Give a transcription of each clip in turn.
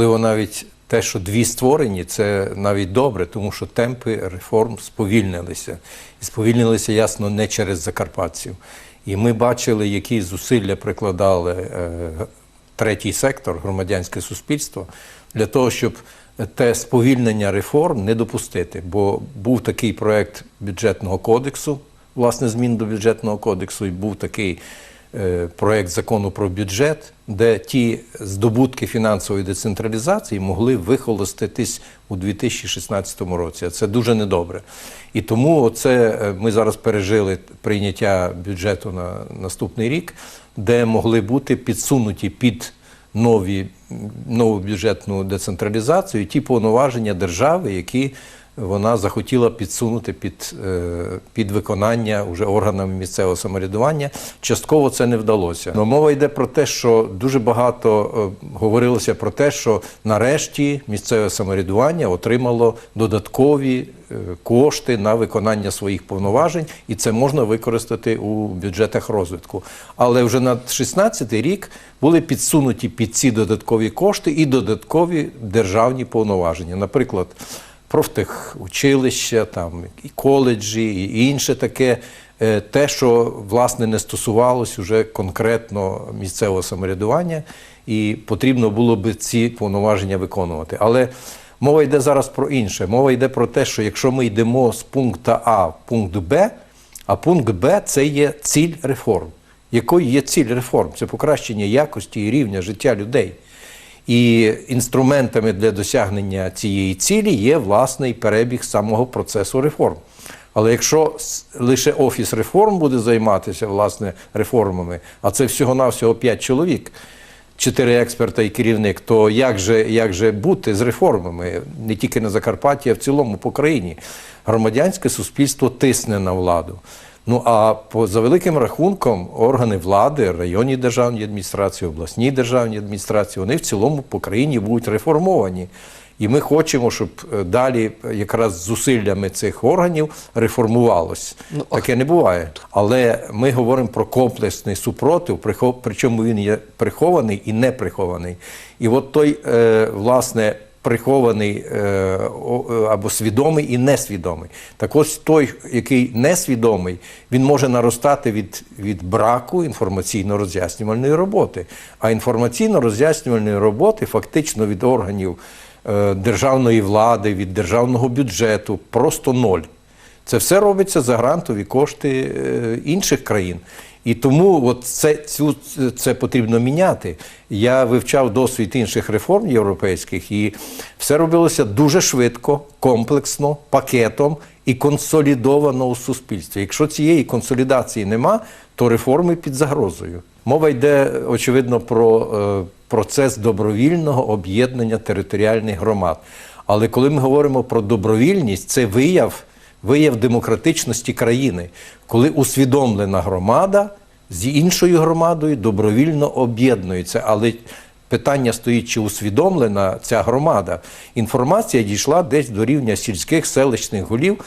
можливо, навіть те, що дві створені, це навіть добре, тому що темпи реформ сповільнилися. І сповільнилися ясно не через закарпатців. І ми бачили, які зусилля прикладали е, третій сектор, громадянське суспільство, для того, щоб те сповільнення реформ не допустити. Бо був такий проект бюджетного кодексу, власне, змін до бюджетного кодексу, і був такий е, проект закону про бюджет, де ті здобутки фінансової децентралізації могли вихолоститись у 2016 році. Це дуже недобре. І тому оце е, ми зараз пережили прийняття бюджету на наступний рік, де могли бути підсунуті під нові, нову бюджетну децентралізацію ті повноваження держави, які вона захотіла підсунути під, е, під виконання уже органами місцевого самоврядування. Частково це не вдалося. Но мова йде про те, що дуже багато е, говорилося про те, що нарешті місцеве самоврядування отримало додаткові е, кошти на виконання своїх повноважень, і це можна використати у бюджетах розвитку. Але вже на 16 рік були підсунуті під ці додаткові кошти і додаткові державні повноваження. Наприклад, профтехучилища, там і коледжі, і інше таке, е, те, що власне не стосувалось уже конкретно місцевого самоврядування, і потрібно було би ці повноваження виконувати. Але мова йде зараз про інше. Мова йде про те, що якщо ми йдемо з пункту А в пункт Б, а пункт Б це є ціль реформ. Якою є ціль реформ? Це покращення якості і рівня життя людей. І інструментами для досягнення цієї цілі є власний перебіг самого процесу реформ. Але якщо лише офіс реформ буде займатися власне реформами, а це всього-навсього 5 чоловік, 4 експерта і керівник, то як же, як же бути з реформами не тільки на Закарпатті, а в цілому по країні? Громадянське суспільство тисне на владу. Ну а по за великим рахунком органи влади, районні державні адміністрації, обласні державні адміністрації, вони в цілому по країні будуть реформовані. І ми хочемо, щоб е, далі е, якраз зусиллями цих органів реформувалось. Ну, Таке не буває. Але ми говоримо про комплексний супротив, причому він є прихований і не прихований. І от той, е, власне, прихований е, е, або свідомий і несвідомий. Так ось той, який несвідомий, він може наростати від, від браку інформаційно-роз'яснювальної роботи. А інформаційно-роз'яснювальної роботи фактично від органів е, державної влади, від державного бюджету просто ноль. Це все робиться за грантові кошти е, інших країн. І тому от це, цю, це потрібно міняти. Я вивчав досвід інших реформ європейських, і все робилося дуже швидко, комплексно, пакетом і консолідовано у суспільстві. Якщо цієї консолідації нема, то реформи під загрозою. Мова йде, очевидно, про е, процес добровільного об'єднання територіальних громад. Але коли ми говоримо про добровільність, це вияв вияв демократичності країни, коли усвідомлена громада з іншою громадою добровільно об'єднується. Але питання стоїть, чи усвідомлена ця громада. Інформація дійшла десь до рівня сільських селищних голів,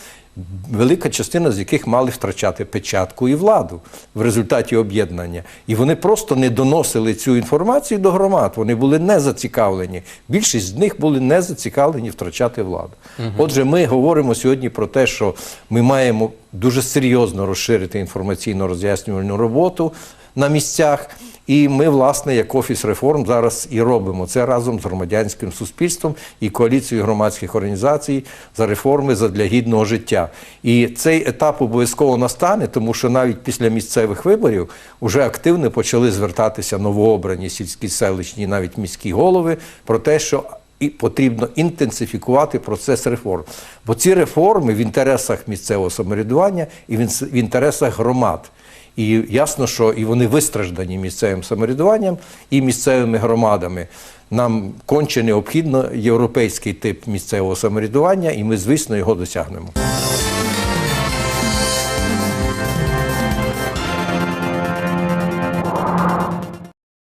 велика частина з яких мали втрачати печатку і владу в результаті об'єднання. І вони просто не доносили цю інформацію до громад. Вони були не зацікавлені. Більшість з них були не зацікавлені втрачати владу. Отже, ми говоримо сьогодні про те, що ми маємо дуже серйозно розширити інформаційно роз'яснювальну роботу на місцях. І ми, власне, як офіс реформ зараз і робимо це разом з громадянським суспільством і коаліцією громадських організацій за реформи задля гідного життя. І цей етап обов'язково настане, тому що навіть після місцевих виборів вже активно почали звертатися новообрані сільські селищні, навіть міські голови про те, що і потрібно інтенсифікувати процес реформ. Бо ці реформи в інтересах місцевого самоврядування і в інтересах громад. І ясно, що і вони вистраждані місцевим самоврядуванням і місцевими громадами. Нам конче необхідно європейський тип місцевого самоврядування, і ми, звісно, його досягнемо.